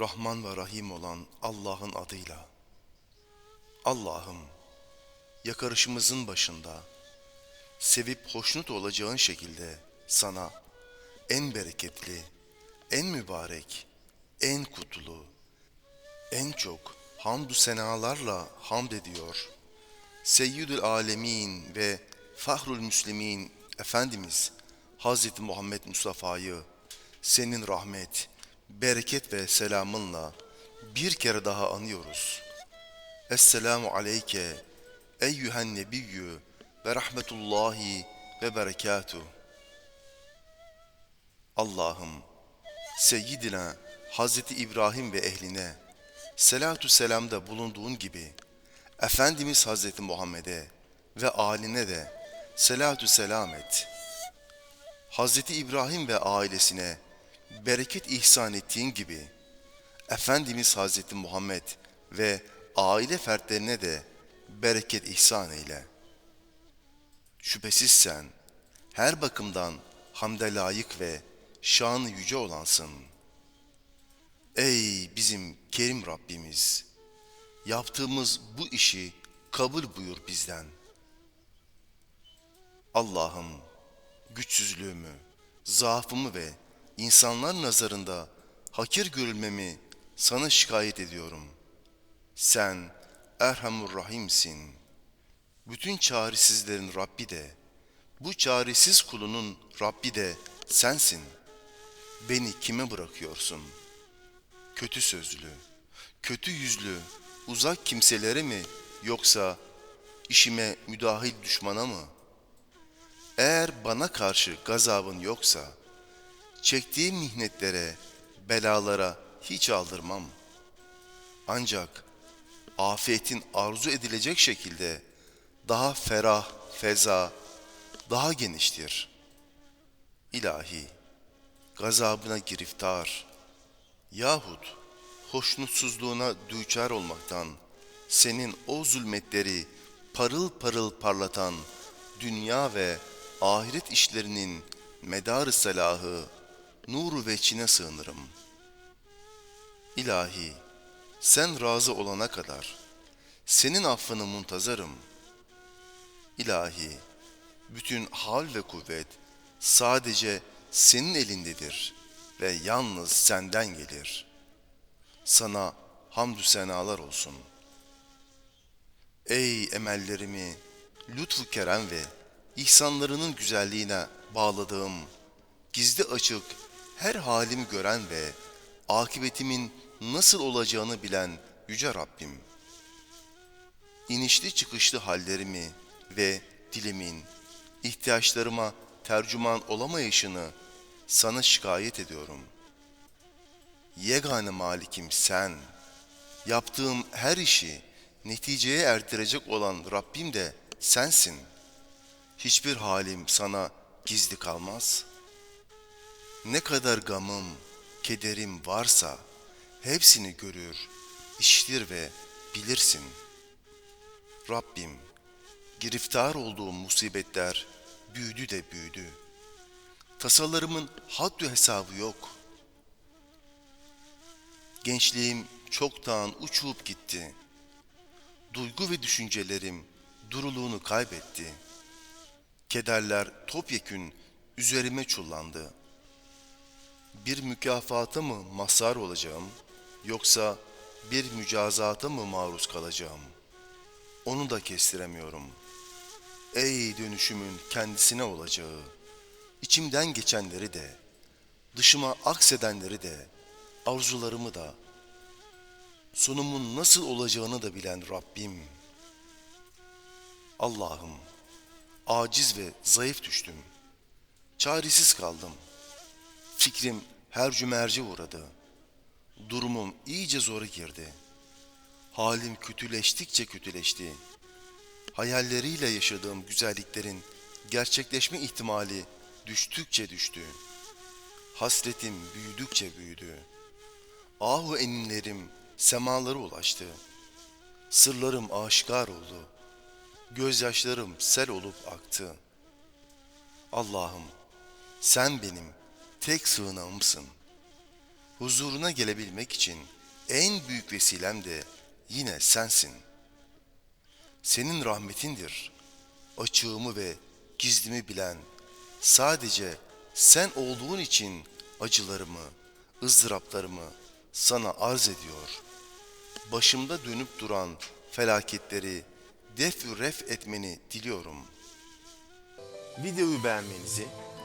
Rahman ve Rahim olan Allah'ın adıyla. Allah'ım, yakarışımızın başında, sevip hoşnut olacağın şekilde sana en bereketli, en mübarek, en kutlu, en çok hamdü senalarla hamd ediyor. Seyyidül Alemin ve Fahrul Müslimin Efendimiz Hazreti Muhammed Mustafa'yı senin rahmet, bereket ve selamınla bir kere daha anıyoruz. Esselamu aleyke eyyühen nebiyyü ve rahmetullahi ve berekatuh. Allah'ım Seyyidina Hazreti İbrahim ve ehline selatu selamda bulunduğun gibi Efendimiz Hazreti Muhammed'e ve aline de selatu selam et. Hazreti İbrahim ve ailesine bereket ihsan ettiğin gibi Efendimiz Hazreti Muhammed ve aile fertlerine de bereket ihsan eyle. Şüphesiz sen her bakımdan hamde layık ve şanı yüce olansın. Ey bizim kerim Rabbimiz! Yaptığımız bu işi kabul buyur bizden. Allah'ım güçsüzlüğümü, zaafımı ve insanlar nazarında hakir görülmemi sana şikayet ediyorum. Sen Erhamur Rahim'sin. Bütün çaresizlerin Rabbi de, bu çaresiz kulunun Rabbi de sensin. Beni kime bırakıyorsun? Kötü sözlü, kötü yüzlü, uzak kimselere mi yoksa işime müdahil düşmana mı? Eğer bana karşı gazabın yoksa, çektiğim mihnetlere, belalara hiç aldırmam. Ancak afiyetin arzu edilecek şekilde daha ferah, feza, daha geniştir. İlahi, gazabına giriftar yahut hoşnutsuzluğuna düçar olmaktan senin o zulmetleri parıl parıl parlatan dünya ve ahiret işlerinin medarı salahı, nuru veçine sığınırım. İlahi, sen razı olana kadar senin affını muntazarım. İlahi, bütün hal ve kuvvet sadece senin elindedir ve yalnız senden gelir. Sana hamdü senalar olsun. Ey emellerimi lütfu kerem ve ihsanlarının güzelliğine bağladığım, gizli açık her halimi gören ve akıbetimin nasıl olacağını bilen Yüce Rabbim. İnişli çıkışlı hallerimi ve dilimin, ihtiyaçlarıma tercüman olamayışını sana şikayet ediyorum. Yegane malikim sen, yaptığım her işi neticeye erdirecek olan Rabbim de sensin. Hiçbir halim sana gizli kalmaz. Ne kadar gamım, kederim varsa hepsini görür, işitir ve bilirsin. Rabbim, giriftar olduğum musibetler büyüdü de büyüdü. Tasalarımın haddü hesabı yok. Gençliğim çoktan uçup gitti. Duygu ve düşüncelerim duruluğunu kaybetti. Kederler topyekün üzerime çullandı. Bir mükafata mı mazhar olacağım yoksa bir mücazata mı maruz kalacağım? Onu da kestiremiyorum. Ey dönüşümün kendisine olacağı, içimden geçenleri de, dışıma aksedenleri de, arzularımı da, sonumun nasıl olacağını da bilen Rabbim. Allah'ım, aciz ve zayıf düştüm. Çaresiz kaldım. Fikrim her cümerce uğradı. Durumum iyice zora girdi. Halim kötüleştikçe kötüleşti. Hayalleriyle yaşadığım güzelliklerin gerçekleşme ihtimali düştükçe düştü. Hasretim büyüdükçe büyüdü. Ahu eninlerim semalara ulaştı. Sırlarım aşikar oldu. Gözyaşlarım sel olup aktı. Allah'ım sen benim tek sığınağımsın. huzuruna gelebilmek için en büyük vesilem de yine sensin. Senin rahmetindir. Açığımı ve gizlimi bilen, sadece sen olduğun için acılarımı, ızdıraplarımı sana arz ediyor. Başımda dönüp duran felaketleri def ref etmeni diliyorum. Videoyu beğenmenizi,